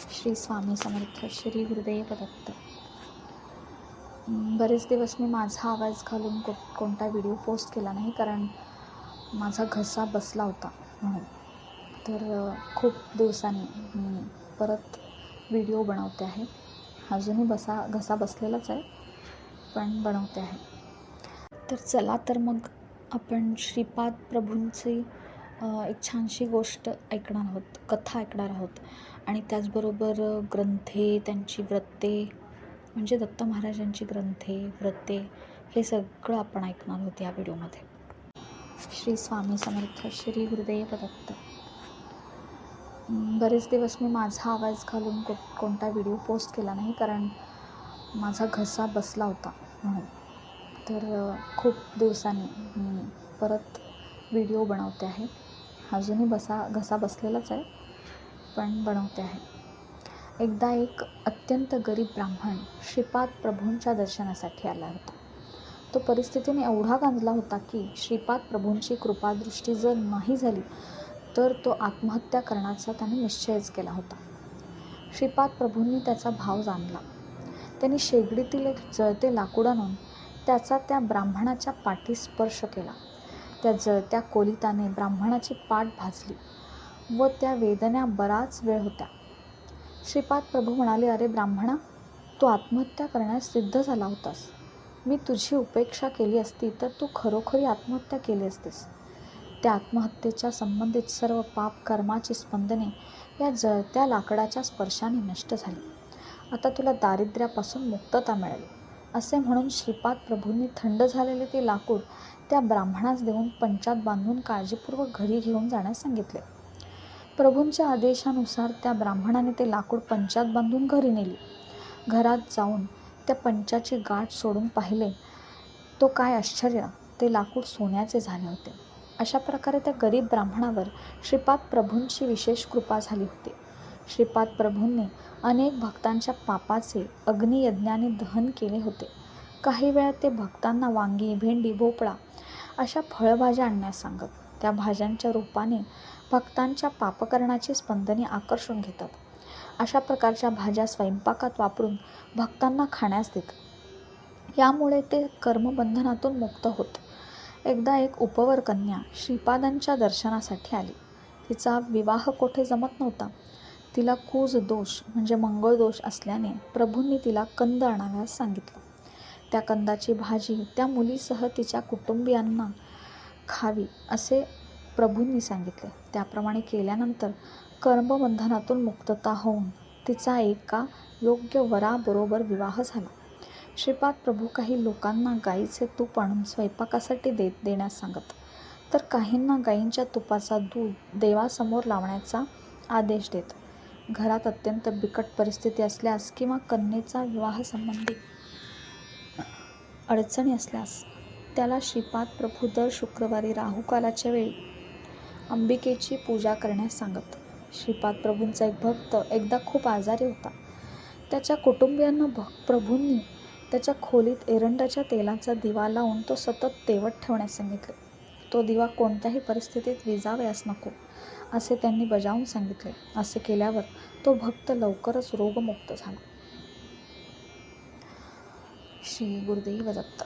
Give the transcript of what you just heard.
श्री स्वामी समर्थ श्री गुरुदेव दत्त. बरेच दिवस मी माझा आवाज घालून को कोणता व्हिडिओ पोस्ट केला नाही कारण माझा घसा बसला होता म्हणून. तर खूप दिवसांनी मी परत व्हिडिओ बनवते आहे. अजूनही बसा घसा बसलेलाच आहे पण बनवते आहे. तर चला तर मग आपण श्रीपाद प्रभूंची एक छानशी गोष्ट ऐकणार आहोत कथा ऐकणार आहोत. आणि त्याचबरोबर ग्रंथे त्यांची व्रते म्हणजे दत्त महाराजांची ग्रंथे व्रते हे सगळं आपण ऐकणार आहोत या व्हिडिओमध्ये. श्री स्वामी समर्थ श्री गुरुदेव दत्त. बरेच दिवस मी माझा आवाज घालून को कोणता व्हिडिओ पोस्ट केला नाही कारण माझा घसा बसला होता म्हणून. तर खूप दिवसांनी मी परत व्हिडिओ बनवते आहे. अजूनही बसा घसा बसलेलाच आहे पण बनवते आहे. एकदा एक अत्यंत गरीब ब्राह्मण श्रीपाद प्रभूंच्या दर्शनासाठी आला होता. तो परिस्थितीने एवढा गांजला होता की श्रीपाद प्रभूंची कृपादृष्टी जर नाही झाली तर तो आत्महत्या करण्याचा त्याने निश्चयच केला होता. श्रीपाद प्रभूंनी त्याचा भाव जाणला. त्यांनी शेगडीतील एक जळते लाकूड आणून त्याचा त्या ब्राह्मणाच्या पाठी स्पर्श केला. त्या जळत्या कोलिताने ब्राह्मणाची पाठ भाजली व त्या वेदना बराच वेळ होत्या. श्रीपाद प्रभू म्हणाले अरे ब्राह्मणा तू आत्महत्या करण्यास सिद्ध झाला होतास. मी तुझी उपेक्षा केली असती तर तू खरोखरी आत्महत्या केली असतीस. त्या आत्महत्येच्या संबंधित सर्व पाप कर्माची स्पंदने या जळत्या लाकडाच्या स्पर्शाने नष्ट झाली. आता तुला दारिद्र्यापासून मुक्तता मिळेल. असे म्हणून श्रीपाद प्रभूंनी थंड झालेले ते लाकूड त्या ब्राह्मणास देऊन पंचात बांधून काळजीपूर्वक घरी घेऊन जाण्यास सांगितले. प्रभूंच्या आदेशानुसार त्या ब्राह्मणाने ते लाकूड पंचात बांधून घरी नेली. घरात जाऊन त्या पंचाची गाठ सोडून पाहिले. तो काय आश्चर्य! ते लाकूड सोन्याचे झाले होते. अशा प्रकारे त्या गरीब ब्राह्मणावर श्रीपाद प्रभूंची विशेष कृपा झाली होती. श्रीपाद प्रभूंनी अनेक भक्तांच्या पापाचे अग्नियज्ञाने दहन केले होते. काही वेळा ते भक्तांना वांगी भेंडी भोपळा अशा फळभाज्या आणण्यास सांगत. त्या भाज्यांच्या रूपाने भक्तांच्या पापकरणाची स्पंदने आकर्षून घेतात. अशा प्रकारच्या भाज्या स्वयंपाकात वापरून भक्तांना खाण्यास देतात. यामुळे ते कर्मबंधनातून मुक्त होत. एकदा एक उपवर कन्या श्रीपादांच्या दर्शनासाठी आली. तिचा विवाह कोठे जमत नव्हता. तिला कूज दोष म्हणजे मंगळ दोष असल्याने प्रभूंनी तिला कंद आणाव्यास सांगितलं. त्या कंदाची भाजी त्या मुलीसह तिच्या कुटुंबियांना खावी असे प्रभूंनी सांगितले. त्याप्रमाणे केल्यानंतर कर्मबंधनातून मुक्तता होऊन तिचा एका योग्य वराबरोबर विवाह झाला. श्रीपाद प्रभू काही लोकांना गाईचे तूप आणून स्वयंपाकासाठी दे देण्यास सांगत तर काहींना गाईंच्या तुपाचा दूध देवासमोर लावण्याचा आदेश देत. घरात अत्यंत बिकट परिस्थिती असल्यास किंवा कन्येचा विवाहसंबंधी अडचणी असल्यास त्याला श्रीपाद प्रभू दर शुक्रवारी राहुकालाच्या वेळी अंबिकेची पूजा करण्यास सांगत. श्रीपाद प्रभूंचा एक भक्त एकदा खूप आजारी होता. त्याच्या कुटुंबियांना भक प्रभूंनी त्याच्या खोलीत एरंडाच्या तेलाचा दिवा लावून तो सतत तेवत ठेवण्यास सांगितले. तो दिवा कोणत्याही परिस्थितीत विजावयास नको असे त्यांनी बजावून सांगितले. असे केल्यावर तो भक्त लवकरच रोगमुक्त झाला. श्री गुरुदेव दत्त